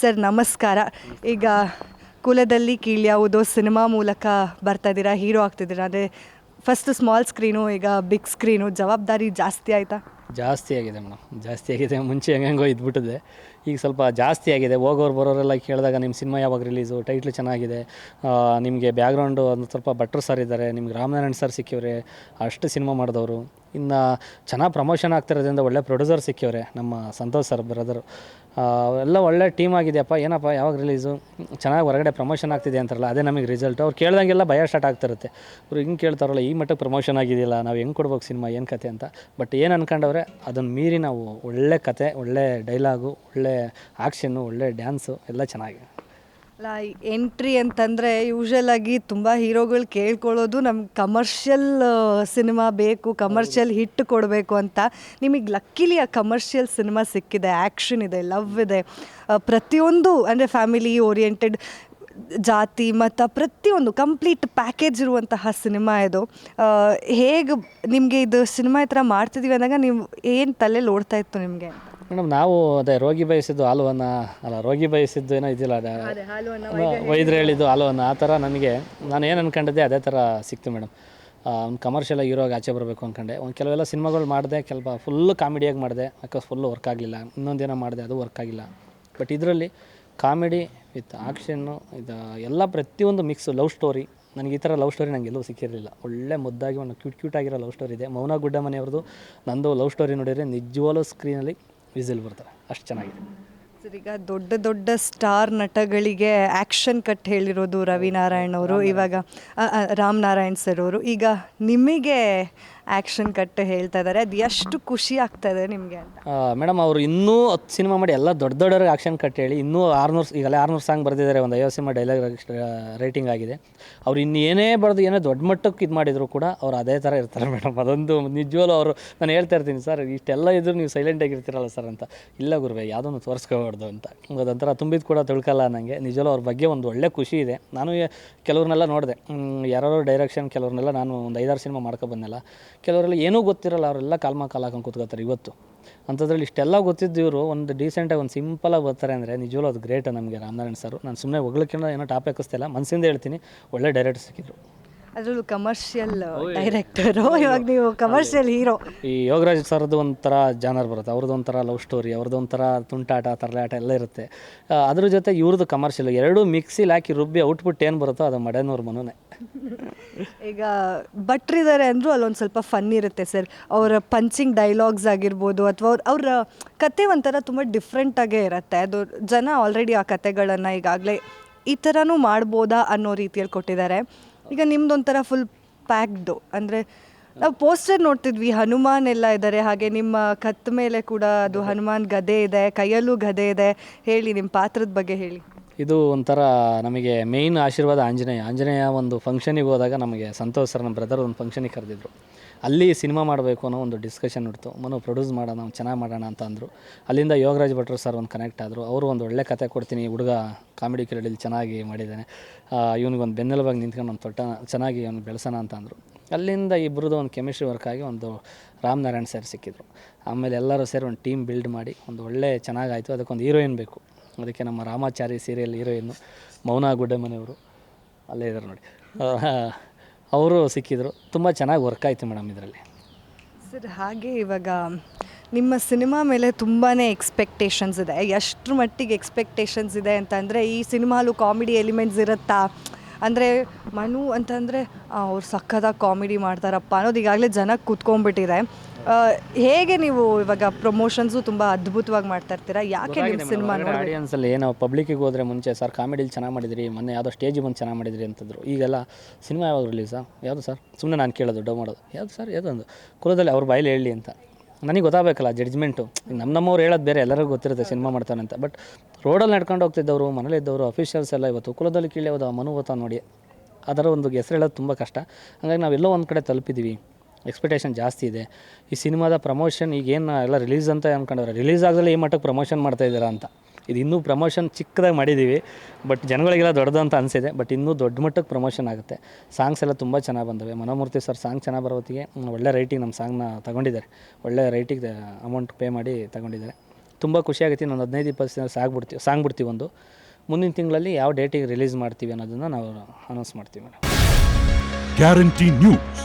Sir, ನಮಸ್ಕಾರ. ಈಗ ಕುಲದಲ್ಲಿ ಕೀಳ್ಯಾವುದೋ ಸಿನಿಮಾ ಮೂಲಕ ಬರ್ತಾ ಇದ್ದೀರಾ ಹೀರೋ ಆಗ್ತಿದ್ದೀರಾ? ಅಂದರೆ ಫಸ್ಟ್ ಸ್ಮಾಲ್ ಸ್ಕ್ರೀನು ಈಗ ಬಿಗ್ ಸ್ಕ್ರೀನು ಜವಾಬ್ದಾರಿ ಜಾಸ್ತಿ ಆಯಿತಾ? ಜಾಸ್ತಿ ಆಗಿದೆ ಮೇಡಮ್. ಜಾಸ್ತಿ ಆಗಿದೆ, ಮುಂಚೆ ಹೆಂಗೋ ಇದ್ಬಿಟ್ಟಿದೆ. ಈಗ ಸ್ವಲ್ಪ ಜಾಸ್ತಿ ಆಗಿದೆ. ಹೋಗೋರು ಬರೋರೆಲ್ಲ ಕೇಳಿದಾಗ ನಿಮ್ಮ ಸಿನಿಮಾ ಯಾವಾಗ ರಿಲೀಸು ಟೈಟ್ಲು ಚೆನ್ನಾಗಿದೆ ನಿಮಗೆ ಬ್ಯಾಕ್ಗ್ರೌಂಡು ಒಂದು ಸ್ವಲ್ಪ ಭಟ್ರು ಸರ್ ಇದ್ದಾರೆ, ನಿಮ್ಗೆ ರಾಮನಾರಾಯಣ್ ಸರ್ ಸಿಕ್ಕಿವ್ರೆ, ಅಷ್ಟು ಸಿನಿಮಾ ಮಾಡಿದವರು. ಇನ್ನು ಚೆನ್ನಾಗಿ ಪ್ರಮೋಷನ್ ಆಗ್ತಿರೋದ್ರಿಂದ ಒಳ್ಳೆ ಪ್ರೊಡ್ಯೂಸರ್ ಸಿಕ್ಕಿವ್ರೆ ನಮ್ಮ ಸಂತೋಷ್ ಸರ್ ಬ್ರದರು ಎಲ್ಲ ಒಳ್ಳೆ ಟೀಮ್ ಆಗಿದೆಯಪ್ಪ. ಏನಪ್ಪ, ಯಾವಾಗ ರಿಲೀಸು ಚೆನ್ನಾಗಿ ಹೊರಗಡೆ ಪ್ರಮೋಷನ್ ಆಗ್ತಿದೆ ಅಂತಾರಲ್ಲ, ಅದೇ ನಮಗೆ ರಿಸಲ್ಟ್ ಅವ್ರು ಕೇಳ್ದಂಗೆಲ್ಲ ಭಯ ಸ್ಟಾರ್ಟ್ ಆಗ್ತಿರುತ್ತೆ. ಅವ್ರು ಹಿಂಗೆ ಕೇಳ್ತಾರಲ್ಲ, ಈ ಮಟ್ಟಕ್ಕೆ ಪ್ರಮೋಷನ್ ಆಗಿದೆಯಲ್ಲ, ನಾವು ಹೆಂಗೆ ಕೊಡ್ಬೇಕು ಸಿನಿಮಾ, ಏನು ಕತೆ ಅಂತ. ಬಟ್ ಏನು ಅನ್ಕೊಂಡವ್ರೆ ಅದನ್ನು ಮೀರಿ ನಾವು ಒಳ್ಳೆ ಕತೆ, ಒಳ್ಳೆ ಡೈಲಾಗು ಒಳ್ಳೆ ಆ್ಯಕ್ಷನ್ನು ಒಳ್ಳೆ ಡ್ಯಾನ್ಸು ಎಲ್ಲ ಚೆನ್ನಾಗಿದೆ ಅಲ್ಲ ಎಂಟ್ರಿ ಅಂತಂದರೆ ಯೂಶಲ್ ಆಗಿ ತುಂಬ ಹೀರೋಗಳು ಕೇಳ್ಕೊಳ್ಳೋದು ನಮ್ಗೆ ಕಮರ್ಷಿಯಲ್ ಸಿನಿಮಾ ಬೇಕು ಕಮರ್ಷಿಯಲ್ ಹಿಟ್ ಕೊಡಬೇಕು ಅಂತ. ನಿಮಗೆ ಲಕ್ಕಿಲಿ ಆ ಕಮರ್ಷಿಯಲ್ ಸಿನಿಮಾ ಸಿಕ್ಕಿದೆ ಆ್ಯಕ್ಷನ್ ಇದೆ ಲವ್ ಇದೆ. ಪ್ರತಿಯೊಂದು ಅಂದರೆ ಫ್ಯಾಮಿಲಿ ಓರಿಯೆಂಟೆಡ್ ಜಾತಿ ಮತ ಪ್ರತಿಯೊಂದು ಕಂಪ್ಲೀಟ್ ಪ್ಯಾಕೇಜ್ ಇರುವಂತಹ ಸಿನಿಮಾ ಇದು. ಹೇಗೆ ನಿಮಗೆ ಇದು ಸಿನಿಮಾ ಈ ಥರ ಮಾಡ್ತಿದ್ದೀವಿ ಅಂದಾಗ ನೀವು ಏನು ತಲೆಯಲ್ಲಿ ಓಡ್ತಾ ಇತ್ತು ನಿಮಗೆ? ಮೇಡಮ್ ನಾವು ಅದೇ ರೋಗಿ ಬಯಸಿದ್ದು ಹಾಲುವನ್ನ ಅಲ್ಲ ರೋಗಿ ಬಯಸಿದ್ದು ಏನೋ ಇದಿಲ್ಲ ಅದ ವೈದ್ಯರು ಹೇಳಿದ್ದು ಹಾಲುವನ್ನ ಆ ಥರ ನನಗೆ ನಾನು ಏನು ಅನ್ಕೊಂಡಿದ್ದೆ ಅದೇ ಥರ ಸಿಕ್ತು ಮೇಡಮ್. ಒಂದು ಕಮರ್ಷಿಯಲ್ ಹೀರೋಗೆ ಆಚೆ ಬರಬೇಕು ಅಂದ್ಕೊಂಡೆ ಒಂದು ಕೆಲವೆಲ್ಲ ಸಿನಿಮಾಗಳು ಮಾಡಿದೆ ಕೆಲವು ಫುಲ್ಲು ಕಾಮಿಡಿಯಾಗಿ ಮಾಡಿದೆ ಯಾಕೆ ಫುಲ್ಲು ವರ್ಕ್ ಆಗಲಿಲ್ಲ. ಇನ್ನೊಂದೇನೋ ಮಾಡಿದೆ ಅದು ವರ್ಕ್ ಆಗಿಲ್ಲ. ಬಟ್ ಇದರಲ್ಲಿ ಕಾಮಿಡಿ ವಿತ್ ಆಕ್ಷನ್ನು ಇದು ಎಲ್ಲ ಪ್ರತಿಯೊಂದು ಮಿಕ್ಸ್ ಲವ್ ಸ್ಟೋರಿ ನನಗೆ ಈ ಥರ ಲವ್ ಸ್ಟೋರಿ ನಂಗೆ ಎಲ್ಲೂ ಸಿಕ್ಕಿರಲಿಲ್ಲ. ಒಳ್ಳೆ ಮುದ್ದಾಗಿ ಒಂದು ಕ್ಯೂಟ್ ಕ್ಯೂಟ್ ಆಗಿರೋ ಲವ್ ಸ್ಟೋರಿ ಇದೆ. ಮೌನ ಗುಡ್ಡ ಮನೆಯವ್ರದ್ದು ನಂದು ಲವ್ ಸ್ಟೋರಿ ನೋಡಿದರೆ ನಿಜವಾಗ್ಲೂ ಸ್ಕ್ರೀನಲ್ಲಿ ವಿಸಿಲ್ ಬರ್ತಾರೆ. ಅಷ್ಟು ಚೆನ್ನಾಗಿದೆ. ಸರ್ ಈಗ ದೊಡ್ಡ ದೊಡ್ಡ ಸ್ಟಾರ್ ನಟಗಳಿಗೆ ಆ್ಯಕ್ಷನ್ ಕಟ್ ಹೇಳಿರೋದು ರವಿನಾರಾಯಣ್ ಅವರು. ಇವಾಗ ಆ, ಆ, ರಾಮ್ ನಾರಾಯಣ್ ಸರ್ ಅವರು. ಈಗ ನಿಮಗೆ ಆ್ಯಕ್ಷನ್ ಕಟ್ ಹೇಳ್ತಾ ಇದ್ದಾರೆ ಅದು ಎಷ್ಟು ಖುಷಿ ಆಗ್ತಾ ಇದೆ ನಿಮಗೆ ಅಂತ. ಮೇಡಮ್ ಅವರು ಇನ್ನೂ ಹತ್ತು ಸಿನಿಮಾ ಮಾಡಿ ಎಲ್ಲ ದೊಡ್ಡ ದೊಡ್ಡವ್ರಿಗೆ ಆಕ್ಷನ್ ಕಟ್ ಹೇಳಿ ಇನ್ನೂ ಆರ್ನೂರು, ಈಗಲೇ ಆರ್ನೂರು ಸಾಂಗ್ ಬರೆದಿದ್ದಾರೆ, ಒಂದು ಐವತ್ತು ಸಿನಿಮಾ ಡೈಲಾಗ್ ರೇಟಿಂಗ್ ಆಗಿದೆ. ಅವ್ರು ಇನ್ನು ಏನೇ ಬರೆದು ಏನೇ ದೊಡ್ಡ ಮಟ್ಟಕ್ಕೆ ಇದು ಮಾಡಿದ್ರು ಕೂಡ ಅವ್ರು ಅದೇ ಥರ ಇರ್ತಾರೆ ಮೇಡಮ್. ಅದೊಂದು ನಿಜವಲ್ಲೂ ಅವರು, ನಾನು ಹೇಳ್ತಾ ಇರ್ತೀನಿ ಸರ್, ಇಷ್ಟೆಲ್ಲ ಇದ್ರು ನೀವು ಸೈಲೆಂಟ್ ಆಗಿರ್ತೀರಲ್ಲ ಸರ್ ಅಂತ. ಇಲ್ಲ ಗುರುವೆ, ಯಾವುದನ್ನು ತೋರಿಸ್ಕೋಬಾರ್ದು ಅಂತ. ಅದೊಂಥರ ತುಂಬಿದ ಕೂಡ ತಿಳ್ಕಲ್ಲ ನನಗೆ ನಿಜವಲ್ಲೂ ಅವ್ರ ಬಗ್ಗೆ ಒಂದು ಒಳ್ಳೆ ಖುಷಿ ಇದೆ. ನಾನು ಕೆಲವ್ರನ್ನೆಲ್ಲ ನೋಡಿದೆ. ಯಾರೋ ಡೈರೆಕ್ಷನ್ ಕೆಲವ್ರನ್ನೆಲ್ಲ ನಾನು ಒಂದು ಐದಾರು ಸಿನಿಮಾ ಮಾಡ್ಕೊ ಬಂದೆಲ್ಲ. ಕೆಲವರೆಲ್ಲ ಏನೂ ಗೊತ್ತಿರಲ್ಲ, ಅವರೆಲ್ಲ ಕಾಲ್ಮ ಕಾಲ ಹಾಕೊಂಡು ಕೂತ್ಕೋತಾರೆ ಇವತ್ತು. ಅಂಥದ್ರಲ್ಲಿ ಇಷ್ಟೆಲ್ಲ ಗೊತ್ತಿದ್ದು ಇವರು ಒಂದು ಡೀಸೆಂಟಾಗಿ ಒಂದು ಸಿಂಪಲಾಗಿ ಬರ್ತಾರೆ ಅಂದರೆ ನಿಜವಲ್ಲೂ ಅದು ಗ್ರೇಟ್ ನಮಗೆ ರಾಮನಾರಾಯಣ ಸರ್ ನಾನು ಸುಮ್ಮನೆ ಹೊಗಳಕ್ಕಿಂತ ಏನೋ ಟಾಪ್ ಹಾಕಿಸ್ತಿಲ್ಲ ಮನಸ್ಸಿಂದ ಹೇಳ್ತೀನಿ, ಒಳ್ಳೆ ಡೈರೆಕ್ಟರ್ ಸಿಕ್ಕಿದ್ರು. ಅದರಲ್ಲೂ ಕಮರ್ಷಿಯಲ್ ಡೈರೆಕ್ಟರು ಇವಾಗ ನೀವು ಕಮರ್ಷಿಯಲ್ ಹೀರೋ ಈ ಯೋಗರಾಜ್ ಸರ್ದು ಒಂಥರ ಜಾನರ್ ಬರುತ್ತೆ. ಅವ್ರದ್ದು ಒಂಥರ ಲವ್ ಸ್ಟೋರಿ ಅವ್ರದ್ದು ಒಂಥರ ತುಂಟಾಟ ತರಲಾಟ ಎಲ್ಲ ಇರುತ್ತೆ. ಆ, ಅದ್ರ ಜೊತೆ ಇವ್ರದ್ದು ಕಮರ್ಷಿಯಲ್ ಎರಡೂ ಮಿಕ್ಸಿಲಿ ಹಾಕಿ ರುಬ್ಬಿ ಔಟ್ಪುಟ್ ಏನು ಬರುತ್ತೋ ಅದು ಮಡನವ್ರ ಮನೋನೇ. ಈಗ ಭಟ್ರಿದ್ದಾರೆ ಅಂದರೂ ಅಲ್ಲೊಂದು ಸ್ವಲ್ಪ ಫನ್ ಇರುತ್ತೆ ಸರ್ ಅವರ ಪಂಚಿಂಗ್ ಡೈಲಾಗ್ಸ್ ಆಗಿರ್ಬೋದು ಅಥವಾ ಅವ್ರ ಅವರ ಕತೆ ಒಂಥರ ತುಂಬ ಡಿಫ್ರೆಂಟಾಗೇ ಇರುತ್ತೆ. ಅದು ಜನ ಆಲ್ರೆಡಿ ಆ ಕತೆಗಳನ್ನು ಈಗಾಗಲೇ ಈ ಥರನೂ ಮಾಡ್ಬೋದಾ ಅನ್ನೋ ರೀತಿಯಲ್ಲಿ ಕೊಟ್ಟಿದ್ದಾರೆ. ಈಗ ನಿಮ್ದೊಂಥರ ಫುಲ್ ಪ್ಯಾಕ್ಡು ಅಂದರೆ ನಾವು ಪೋಸ್ಟರ್ ನೋಡ್ತಿದ್ವಿ ಹನುಮಾನ್ ಎಲ್ಲ ಇದ್ದಾರೆ ಹಾಗೆ ನಿಮ್ಮ ಕತ್ ಮೇಲೆ ಕೂಡ ಅದು ಹನುಮಾನ್ ಗದೆ ಇದೆ, ಕೈಯಲ್ಲೂ ಗದೆ ಇದೆ. ಹೇಳಿ ನಿಮ್ಮ ಪಾತ್ರದ ಬಗ್ಗೆ ಹೇಳಿ. ಇದು ಒಂಥರ ನಮಗೆ ಮೇಯ್ನ್ ಆಶೀರ್ವಾದ ಆಂಜನೇಯ. ಆಂಜನೇಯ ಒಂದು ಫಂಕ್ಷನಿಗೆ ಹೋದಾಗ ನಮಗೆ ಸಂತೋಷ್ ಸರ್ ನಮ್ಮ ಬ್ರದರ್ ಒಂದು ಫಂಕ್ಷನಿಗೆ ಕರೆದಿದ್ರು. ಅಲ್ಲಿ ಸಿನಿಮಾ ಮಾಡಬೇಕು ಅನ್ನೋ ಒಂದು ಡಿಸ್ಕಷನ್ ಇಡ್ತು ಮನು ಪ್ರೊಡ್ಯೂಸ್ ಮಾಡೋಣ, ಚೆನ್ನಾಗಿ ಮಾಡೋಣ ಅಂತ ಅಂದರು. ಅಲ್ಲಿಂದ ಯೋಗರಾಜ್ ಭಟ್ರು ಸರ್ ಒಂದು ಕನೆಕ್ಟ್ ಆದರು. ಅವರು ಒಂದು ಒಳ್ಳೆ ಕತೆ ಕೊಡ್ತೀನಿ ಹುಡುಗ ಕಾಮಿಡಿ ಕಿರಡಲ್ಲಿ ಚೆನ್ನಾಗಿ ಮಾಡಿದ್ದಾನೆ ಇವನಿಗೊಂದು ಬೆನ್ನೆಲುಬಾಗಿ ನಿಂತ್ಕೊಂಡು ಒಂದು ತೊಟ್ಟ, ಚೆನ್ನಾಗಿ ಅವ್ನು ಬೆಳೆಸೋಣ ಅಂತ ಅಂದರು. ಅಲ್ಲಿಂದ ಇಬ್ಬರದ್ದು ಒಂದು ಕೆಮಿಸ್ಟ್ರಿ ವರ್ಕ್ ಆಗಿ ಒಂದು ರಾಮ್ ನಾರಾಯಣ್ ಸರ್ ಸಿಕ್ಕಿದ್ರು. ಆಮೇಲೆ ಎಲ್ಲರೂ ಸೇರಿ ಒಂದು ಟೀಮ್ ಬಿಲ್ಡ್ ಮಾಡಿ, ಒಂದು ಒಳ್ಳೆ ಚೆನ್ನಾಗಾಯಿತು. ಅದಕ್ಕೊಂದು ಹೀರೋಯಿನ್ ಬೇಕು. ಅದಕ್ಕೆ ನಮ್ಮ ರಾಮಾಚಾರಿ ಸೀರಿಯಲ್ ಹೀರೋಯಿನ್ನು ಮೌನ ಗುಡ್ಡಮನೆಯವರು ಅಲ್ಲೇ ಇದ್ದಾರೆ ನೋಡಿ. ಅವರು ಸಿಕ್ಕಿದ್ರು. ತುಂಬ ಚೆನ್ನಾಗಿ ವರ್ಕ್ ಆಯಿತು ಮೇಡಮ್ ಇದರಲ್ಲಿ. ಸರ್, ಹಾಗೆ ಇವಾಗ ನಿಮ್ಮ ಸಿನಿಮಾ ಮೇಲೆ ತುಂಬಾ ಎಕ್ಸ್ಪೆಕ್ಟೇಷನ್ಸ್ ಇದೆ. ಎಷ್ಟರ ಮಟ್ಟಿಗೆ ಎಕ್ಸ್ಪೆಕ್ಟೇಷನ್ಸ್ ಇದೆ ಅಂತಂದರೆ ಈ ಸಿನಿಮಾಲು ಕಾಮಿಡಿ ಎಲಿಮೆಂಟ್ಸ್ ಇರುತ್ತಾ? ಅಂದರೆ, ಮನು ಅಂತಂದರೆ ಅವ್ರು ಸಖತ್ತಾಗಿ ಕಾಮಿಡಿ ಮಾಡ್ತಾರಪ್ಪ ಅನ್ನೋದು ಈಗಾಗಲೇ ಜನಕ್ಕೆ ಕೂತ್ಕೊಂಡ್ಬಿಟ್ಟಿದೆ. ಹೇಗೆ ನೀವು ಇವಾಗ ಪ್ರಮೋಷನ್ಸು ತುಂಬ ಅದ್ಭುತವಾಗಿ ಮಾಡ್ತಾ ಇರ್ತೀರಾ? ಯಾಕೆ ನಿಮ್ಮ ಸಿನಿಮಾ ಆಡಿಯನ್ಸ್ ಅಲ್ಲಿ ಏನೋ ಪಬ್ಲಿಕ್ ಹೋದ್ರೆ ಮುಂಚೆ ಸರ್ ಕಾಮಿಡಿಲಿ ಚೆನ್ನಾಗಿ ಮಾಡಿದ್ರಿ ಮೊನ್ನೆ ಯಾವುದೋ ಸ್ಟೇಜ್ ಬಂದು ಚೆನ್ನಾಗಿ ಮಾಡಿದ್ರಿ ಅಂತಂದ್ರು. ಈಗೆಲ್ಲ ಸಿನಿಮಾ ಯಾವಾಗ ರಿಲೀಸಾ ಯಾವುದು ಸರ್? ಸುಮ್ಮನೆ ನಾನು ಕೇಳೋದು ಡೌ ಮಾಡೋದು. ಯಾವುದು ಸರ್? ಯಾವುದೊಂದು ಕುಲದಲ್ಲಿ ಅವ್ರ ಬಾಯಲ್ಲಿ ಹೇಳಿ ಅಂತ. ನನಗೆ ಗೊತ್ತಾಗಬೇಕಲ್ಲ ಜಡ್ಜ್ಮೆಂಟು ನಮ್ಮ ನಮ್ಮವ್ರು ಹೇಳೋದು ಬೇರೆ ಎಲ್ಲರಿಗೂ ಗೊತ್ತಿರುತ್ತೆ ಸಿನಿಮಾ ಮಾಡ್ತಾನೆ ಅಂತ. ಬಟ್ ರೋಡಲ್ಲಿ ನಡ್ಕೊಂಡು ಹೋಗ್ತಿದ್ದವರು ಮನೇಲಿದ್ದವರು ಅಫಿಷಿಯಲ್ಸ್ ಎಲ್ಲ ಇವತ್ತು ಕುಲದಲ್ಲಿ ಕೀಳಿ ಹೋದ ಮನು ಗೊತ್ತಾ ನೋಡಿ ಅದರ ಒಂದು ಹೆಸರು ಹೇಳೋದು ತುಂಬ ಕಷ್ಟ. ಹಾಗಾಗಿ ನಾವೆಲ್ಲೋ ಒಂದು ಕಡೆ ತಲುಪಿದ್ದೀವಿ ಎಕ್ಸ್ಪೆಕ್ಟೇಷನ್ ಜಾಸ್ತಿ ಇದೆ. ಈ ಸಿನಿಮಾದ ಪ್ರಮೋಷನ್ ಈಗೇನು ಎಲ್ಲ ರಿಲೀಸ್ ಅಂತ ಅಂದ್ಕೊಂಡವ್ರೆ ರಿಲೀಸ್ ಆಗದಲ್ಲಿ ಈ ಮಟ್ಟಕ್ಕೆ ಪ್ರಮೋಷನ್ ಮಾಡ್ತಾ ಇದ್ದೀರಾ ಅಂತ. ಇದು ಇನ್ನೂ ಪ್ರಮೋಷನ್ ಚಿಕ್ಕದಾಗಿ ಮಾಡಿದ್ದೀವಿ ಬಟ್ ಜನಗಳಿಗೆಲ್ಲ ದೊಡ್ಡದು ಅಂತ ಅನಿಸಿದೆ ಬಟ್ ಇನ್ನೂ ದೊಡ್ಡ ಮಟ್ಟಕ್ಕೆ ಪ್ರಮೋಷನ್ ಆಗುತ್ತೆ. ಸಾಂಗ್ಸ್ ಎಲ್ಲ ತುಂಬ ಚೆನ್ನಾಗಿ ಬಂದವೆ. ಮನೋಮೂರ್ತಿ ಸರ್ ಸಾಂಗ್ ಚೆನ್ನಾಗಿ ಬರೋತ್ತಿಗೆ ಒಳ್ಳೆ ರೈಟಿಂಗ್ ನಮ್ಮ ಸಾಂಗ್ನ ತಗೊಂಡಿದ್ದಾರೆ. ಒಳ್ಳೆ ರೈಟಿಗೆ ಅಮೌಂಟ್ ಪೇ ಮಾಡಿ ತಗೊಂಡಿದ್ದಾರೆ. ತುಂಬ ಖುಷಿಯಾಗುತ್ತೆ ನಾನು ಹದಿನೈದು, ಇಪ್ಪತ್ತು ದಿನ ಸಾಗ್ಬಿಡ್ತೀವಿ ಸಾಂಗ್ಬಿಡ್ತೀವಿ ಒಂದು. ಮುಂದಿನ ತಿಂಗಳಲ್ಲಿ ಯಾವ ಡೇಟಿಗೆ ರಿಲೀಸ್ ಮಾಡ್ತೀವಿ ಅನ್ನೋದನ್ನು ನಾವು ಅನೌನ್ಸ್ ಮಾಡ್ತೀವಿ ಮೇಡಮ್. Guarantee news